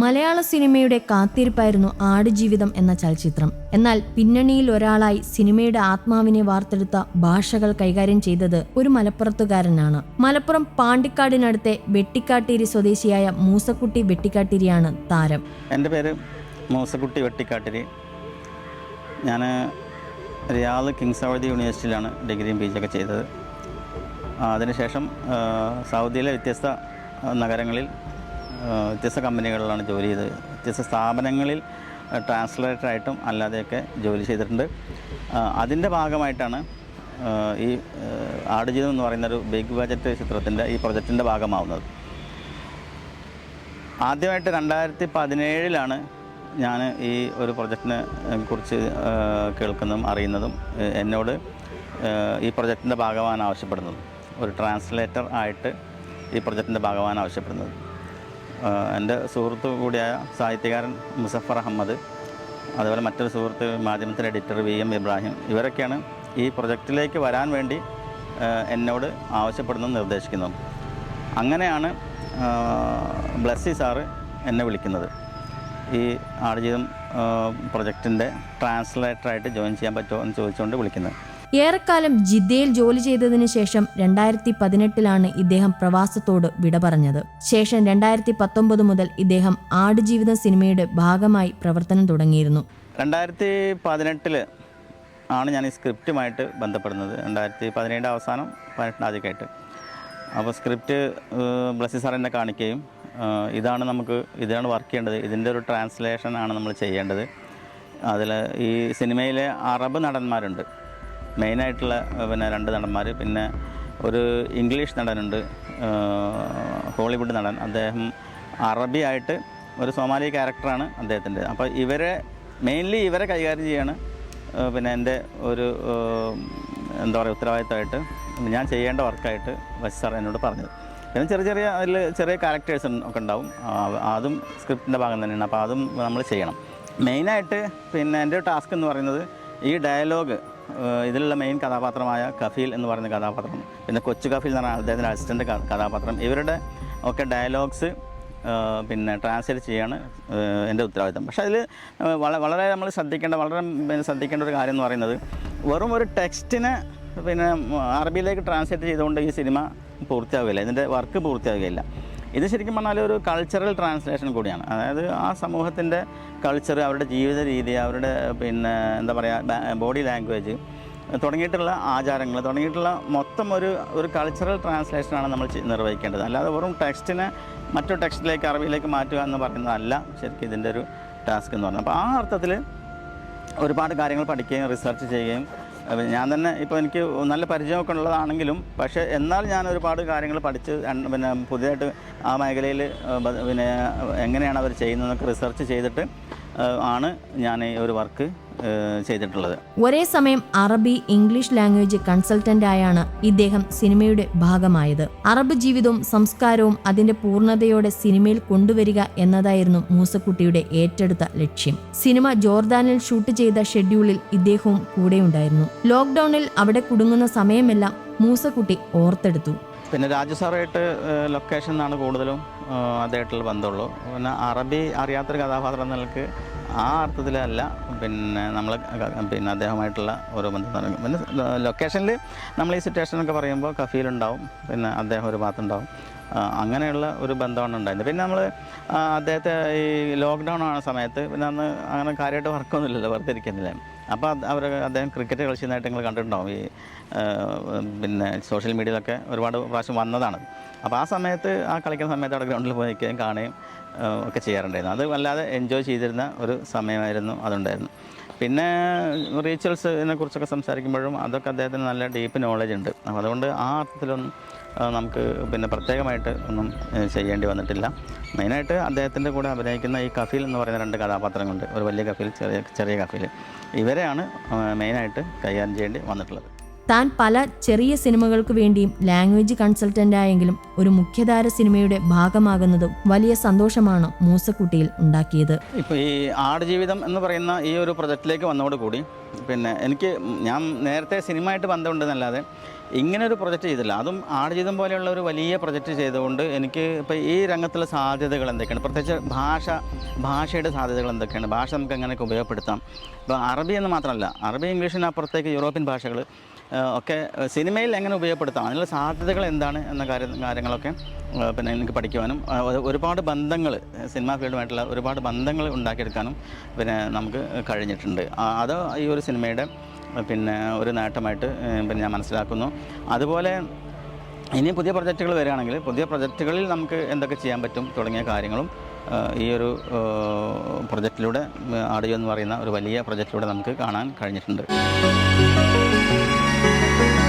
മലയാള സിനിമയുടെ കാത്തിരിപ്പായിരുന്നു ആടുജീവിതം എന്ന ചലച്ചിത്രം. എന്നാൽ പിന്നണിയിൽ ഒരാളായി സിനിമയുടെ ആത്മാവിനെ വാർത്തെടുത്ത ഭാഷകൾ കൈകാര്യം ചെയ്തത് ഒരു മലപ്പുറത്തുകാരനാണ്. മലപ്പുറം പാണ്ടിക്കാടിനടുത്തെ വെട്ടിക്കാട്ടേരി സ്വദേശിയായ മൂസക്കുട്ടി വെട്ടിക്കാട്ടിരിയാണ് താരം. എന്റെ പേര് മൂസക്കുട്ടി വെട്ടിക്കാട്ടിരി. ഞാൻ റിയാദ് കിങ്സ് സൗദി യൂണിവേഴ്സിറ്റിയിലാണ് ഡിഗ്രിയും പി ജിയൊക്കെ ചെയ്തത്. അതിനുശേഷം സൗദിയിലെ വ്യത്യസ്ത നഗരങ്ങളിൽ വ്യത്യസ്ത കമ്പനികളിലാണ് ജോലി ചെയ്തത്. വ്യത്യസ്ത സ്ഥാപനങ്ങളിൽ ട്രാൻസ്ലേറ്ററായിട്ടും അല്ലാതെയൊക്കെ ജോലി ചെയ്തിട്ടുണ്ട്. അതിന്റെ ഭാഗമായിട്ടാണ് ഈ ആടുജീവിതം എന്ന് പറയുന്നൊരു ബിഗ് ബജറ്റ് ചിത്രത്തിന്റെ ഈ പ്രൊജക്റ്റിന്റെ ഭാഗമാവുന്നത്. ആദ്യമായിട്ട് രണ്ടായിരത്തി പതിനേഴിലാണ് ഞാൻ ഈ ഒരു പ്രൊജക്റ്റിനെ കുറിച്ച് കേൾക്കുന്നതും അറിയുന്നതും എന്നോട് ഈ പ്രൊജക്റ്റിന്റെ ഭാഗമാകാൻ ആവശ്യപ്പെടുന്നത് ഒരു ട്രാൻസ്ലേറ്റർ ആയിട്ട് ഈ പ്രൊജക്റ്റിന്റെ ഭാഗമാകാൻ ആവശ്യപ്പെടുന്നത് എന്റെ സുഹൃത്തു കൂടിയായ സാഹിത്യകാരൻ മുസഫർ അഹമ്മദ് അതുപോലെ മറ്റൊരു സുഹൃത്ത് മാധ്യമത്തിന്റെ എഡിറ്റർ വി എം ഇബ്രാഹിം ഇവരൊക്കെയാണ് ഈ പ്രൊജക്റ്റിലേക്ക് വരാൻ വേണ്ടി എന്നോട് ആവശ്യപ്പെടുന്നതും നിർദ്ദേശിക്കുന്നു. അങ്ങനെയാണ് ബ്ലസ്സി സാറ് എന്നെ വിളിക്കുന്നത്. ഈ ആടുജീവിതം പ്രൊജക്റ്റിന്റെ ട്രാൻസ്ലേറ്ററായിട്ട് ജോയിൻ ചെയ്യാൻ പറ്റുമോ എന്ന് ചോദിച്ചുകൊണ്ട് വിളിക്കുന്നത്. ഏറെക്കാലം ജിദ്ദയിൽ ജോലി ചെയ്തതിനു ശേഷം രണ്ടായിരത്തി പതിനെട്ടിലാണ് ഇദ്ദേഹം പ്രവാസത്തോട് വിട പറഞ്ഞത്. ശേഷം രണ്ടായിരത്തി പത്തൊമ്പത് മുതൽ ഇദ്ദേഹം ആടുജീവിതം സിനിമയുടെ ഭാഗമായി പ്രവർത്തനം തുടങ്ങിയിരുന്നു. രണ്ടായിരത്തി പതിനെട്ടിൽ ആണ് ഞാൻ ഈ സ്ക്രിപ്റ്റുമായിട്ട് ബന്ധപ്പെടുന്നത്. രണ്ടായിരത്തി പതിനേഴ് അവസാനം പതിനെട്ടിന് ആദ്യമൊക്കെയായിട്ട് അപ്പോൾ സ്ക്രിപ്റ്റ് ബ്ലസ്സി സാർ എന്നെ കാണിക്കുകയും ഇതാണ് നമുക്ക് ഇതാണ് വർക്ക് ചെയ്യേണ്ടത്. ഇതിന്റെ ഒരു ട്രാൻസ്ലേഷൻ ആണ് നമ്മൾ ചെയ്യേണ്ടത്. അതിൽ ഈ സിനിമയിലെ അറബ് നടന്മാരുണ്ട്. മെയിനായിട്ടുള്ള പിന്നെ രണ്ട് നടന്മാർ പിന്നെ ഒരു ഇംഗ്ലീഷ് നടനുണ്ട് ഹോളിവുഡ് നടൻ. അദ്ദേഹം അറബി ആയിട്ട് ഒരു സോമാലി ക്യാരക്ടറാണ് അദ്ദേഹത്തിന്റെ. അപ്പോൾ ഇവരെ മെയിൻലി ഇവരെ കൈകാര്യം ചെയ്യാണ് പിന്നെ എന്റെ ഒരു എന്താ പറയുക ഉത്തരവാദിത്തമായിട്ട് ഞാൻ ചെയ്യേണ്ട വർക്കായിട്ട് വശി സാർ എന്നോട് പറഞ്ഞത്. പിന്നെ ചെറിയ ചെറിയ അതിൽ ചെറിയ ക്യാരക്ടേഴ്സ് ഒക്കെ ഉണ്ടാവും. അതും സ്ക്രിപ്റ്റിന്റെ ഭാഗം തന്നെയാണ്. അപ്പോൾ അതും നമ്മൾ ചെയ്യണം. മെയിനായിട്ട് പിന്നെ എന്റെ ടാസ്ക് എന്ന് പറയുന്നത് ഈ ഡയലോഗ് ഇതിലുള്ള മെയിൻ കഥാപാത്രമായ കഫീൽ എന്ന് പറയുന്ന കഥാപാത്രം പിന്നെ കൊച്ചു കഫീൽ എന്ന് പറഞ്ഞ അദ്ദേഹത്തിന്റെ അസിസ്റ്റന്റ് കഥാപാത്രം ഇവരുടെ ഒക്കെ ഡയലോഗ്സ് പിന്നെ ട്രാൻസ്ലേറ്റ് ചെയ്യാണ് എന്റെ ഉത്തരവാദിത്തം. പക്ഷേ അതിൽ വളരെ നമ്മൾ ശ്രദ്ധിക്കേണ്ട വളരെ ശ്രദ്ധിക്കേണ്ട ഒരു കാര്യം എന്ന് പറയുന്നത് വെറും ഒരു ടെക്സ്റ്റിനെ പിന്നെ അറബിയിലേക്ക് ട്രാൻസ്ലേറ്റ് ചെയ്തുകൊണ്ട് ഈ സിനിമ പൂർത്തിയാവുകയില്ല ഇതിന്റെ വർക്ക് പൂർത്തിയാവുകയില്ല ഇത് ശരിക്കും പറഞ്ഞാൽ ഒരു കൾച്ചറൽ ട്രാൻസ്ലേഷൻ കൂടിയാണ്. അതായത് ആ സമൂഹത്തിന്റെ കൾച്ചർ അവരുടെ ജീവിത രീതി അവരുടെ പിന്നെ എന്താ പറയുക ബോഡി ലാംഗ്വേജ് തുടങ്ങിയിട്ടുള്ള ആചാരങ്ങൾ തുടങ്ങിയിട്ടുള്ള മൊത്തം ഒരു ഒരു കൾച്ചറൽ ട്രാൻസ്ലേഷനാണ് നമ്മൾ നിർവഹിക്കേണ്ടത്. അല്ലാതെ വെറും ടെക്സ്റ്റിനെ മറ്റു ടെക്സ്റ്റിലേക്ക് അറബിയിലേക്ക് മാറ്റുക എന്ന് പറയുന്നതല്ല ശരിക്കും ഇതിന്റെ ഒരു ടാസ്ക് എന്ന് പറയുന്നത് അപ്പോൾ ആ അർത്ഥത്തിൽ ഒരുപാട് കാര്യങ്ങൾ പഠിക്കുകയും റിസർച്ച് ചെയ്യുകയും ഞാൻ തന്നെ ഇപ്പോൾ എനിക്ക് നല്ല പരിചയമൊക്കെ ഉള്ളതാണെങ്കിലും പക്ഷേ എന്നാൽ ഞാൻ ഒരുപാട് കാര്യങ്ങൾ പഠിച്ച് പിന്നെ പുതിയതായിട്ട് ആ മേഖലയിൽ പിന്നെ എങ്ങനെയാണ് അവർ ചെയ്യുന്നതെന്നൊക്കെ റിസർച്ച് ചെയ്തിട്ട് ആണ് ഞാൻ ഈ ഒരു വർക്ക് ചെയ്തിട്ടുള്ളത്. ഒരേ സമയം അറബി ഇംഗ്ലീഷ് ലാംഗ്വേജ് കൺസൾട്ടന്റ് ആയാണ് ഇദ്ദേഹം സിനിമയുടെ ഭാഗമായത്. അറബ് ജീവിതവും സംസ്കാരവും അതിന്റെ പൂർണതയോടെ സിനിമയിൽ കൊണ്ടുവരിക എന്നതായിരുന്നു മൂസക്കുട്ടിയുടെ ഏറ്റെടുത്ത ലക്ഷ്യം. സിനിമ ജോർദാനിൽ ഷൂട്ട് ചെയ്ത ഷെഡ്യൂളിൽ ഇദ്ദേഹവും കൂടെയുണ്ടായിരുന്നു. ലോക്ക്ഡൌണിൽ അവിടെ കുടുങ്ങുന്ന സമയമെല്ലാം മൂസക്കുട്ടി ഓർത്തെടുത്തു. പിന്നെ രാജു സാറായിട്ട് ലൊക്കേഷൻ എന്നാണ് കൂടുതലും അദ്ദേഹത്തിൽ അദ്ദേഹമായിട്ടുള്ള ബന്ധമുള്ളൂ പിന്നെ അറബി അറിയാത്തൊരു കഥാപാത്രം നിലയ്ക്ക് ആ അർത്ഥത്തിലല്ല. പിന്നെ നമ്മൾ പിന്നെ അദ്ദേഹമായിട്ടുള്ള ഓരോ ബന്ധം തുടങ്ങി. പിന്നെ ലൊക്കേഷനിൽ നമ്മൾ ഈ സിറ്റുവേഷൻ സിറ്റുവേഷനൊക്കെ പറയുമ്പോൾ കഫീലുണ്ടാവും പിന്നെ അദ്ദേഹം ഒരു ഭാഗത്തുണ്ടാവും അങ്ങനെയുള്ള ഒരു ബന്ധമാണ് ഉണ്ടായിരുന്നത്. പിന്നെ നമ്മൾ അദ്ദേഹത്തെ ഈ ലോക്ക്ഡൗൺ ആണ് സമയത്ത് പിന്നെ അന്ന് അങ്ങനെ കാര്യമായിട്ട് വർക്കൊന്നുമില്ലല്ലോ വെറുതെ ഇരിക്കുന്നില്ല? അപ്പോൾ അവർ അദ്ദേഹം ക്രിക്കറ്റ് കളിച്ച നേട്ടങ്ങൾ കണ്ടിട്ടുണ്ടാവും. ഈ പിന്നെ സോഷ്യൽ മീഡിയയിലൊക്കെ ഒരുപാട് പ്രാവശ്യം വന്നതാണ്. അപ്പോൾ ആ സമയത്ത് ആ കളിക്കുന്ന സമയത്ത് അവിടെ ഗ്രൗണ്ടിൽ പോയി നിൽക്കുകയും കാണുകയും ഒക്കെ ചെയ്യാറുണ്ടായിരുന്നു. അത് വല്ലാതെ എൻജോയ് ചെയ്തിരുന്ന ഒരു സമയമായിരുന്നു അതുണ്ടായിരുന്നു. പിന്നെ റീച്വൽസിനെ കുറിച്ചൊക്കെ സംസാരിക്കുമ്പോഴും അതൊക്കെ അദ്ദേഹത്തിന് നല്ല ഡീപ്പ് നോളജ് ഉണ്ട്. അപ്പോൾ അതുകൊണ്ട് ആ അർത്ഥത്തിലൊന്നും നമുക്ക് പിന്നെ പ്രത്യേകമായിട്ട് ഒന്നും ചെയ്യേണ്ടി വന്നിട്ടില്ല. മെയിനായിട്ട് അദ്ദേഹത്തിന്റെ കൂടെ അഭിനയിക്കുന്ന ഈ കഫീൽ എന്ന് പറയുന്ന രണ്ട് കഥാപാത്രങ്ങളുണ്ട് ഒരു വലിയ കഫീൽ ചെറിയ ചെറിയ കഫീൽ. ഇവരെയാണ് മെയിനായിട്ട് കൈകാര്യം ചെയ്യേണ്ടി വന്നിട്ടുള്ളത്. താൻ പല ചെറിയ സിനിമകൾക്ക് വേണ്ടിയും ലാംഗ്വേജ് കൺസൾട്ടന്റായെങ്കിലും ഒരു മുഖ്യധാര സിനിമയുടെ ഭാഗമാകുന്നതും വലിയ സന്തോഷമാണ് മൂസക്കുട്ടിയിൽ ഉണ്ടാക്കിയത്. ഇപ്പോൾ ഈ ആടുജീവിതം എന്ന് പറയുന്ന ഈ ഒരു പ്രൊജക്റ്റിലേക്ക് വന്നതോടുകൂടി പിന്നെ എനിക്ക് ഞാൻ നേരത്തെ സിനിമയായിട്ട് ബന്ധമുണ്ടെന്നല്ലാതെ ഇങ്ങനെ ഒരു പ്രൊജക്റ്റ് ചെയ്തില്ല. അതും ആടുജീവിതം പോലെയുള്ള ഒരു വലിയ പ്രൊജക്റ്റ് ചെയ്തുകൊണ്ട് എനിക്ക് ഇപ്പോൾ ഈ രംഗത്തുള്ള സാധ്യതകൾ എന്തൊക്കെയാണ്? പ്രത്യേകിച്ച് ഭാഷ ഭാഷയുടെ സാധ്യതകൾ എന്തൊക്കെയാണ്? ഭാഷ നമുക്ക് എങ്ങനെയൊക്കെ ഉപയോഗപ്പെടുത്താം? ഇപ്പോൾ അറബി എന്ന് മാത്രമല്ല അറബി ഇംഗ്ലീഷിനപ്പുറത്തേക്ക് യൂറോപ്യൻ ഭാഷകൾ ഒക്കെ സിനിമയിൽ എങ്ങനെ ഉപയോഗപ്പെടുത്താം? അതിനുള്ള സാധ്യതകൾ എന്താണ് എന്ന കാര്യം കാര്യങ്ങളൊക്കെ പിന്നെ എനിക്ക് പഠിക്കുവാനും ഒരുപാട് ബന്ധങ്ങൾ സിനിമാ ഫീൽഡുമായിട്ടുള്ള ഒരുപാട് ബന്ധങ്ങൾ ഉണ്ടാക്കിയെടുക്കാനും പിന്നെ നമുക്ക് കഴിഞ്ഞിട്ടുണ്ട്. അത് ഈ ഒരു സിനിമയുടെ പിന്നെ ഒരു നേട്ടമായിട്ട് പിന്നെ ഞാൻ മനസ്സിലാക്കുന്നു. അതുപോലെ ഇനി പുതിയ പ്രൊജക്റ്റുകൾ വരികയാണെങ്കിൽ പുതിയ പ്രൊജക്റ്റുകളിൽ നമുക്ക് എന്തൊക്കെ ചെയ്യാൻ പറ്റും തുടങ്ങിയ കാര്യങ്ങളും ഈ ഒരു പ്രൊജക്റ്റിലൂടെ ആഡിയോ എന്ന് പറയുന്ന ഒരു വലിയ പ്രൊജക്റ്റിലൂടെ നമുക്ക് കാണാൻ കഴിഞ്ഞിട്ടുണ്ട്. Thank you.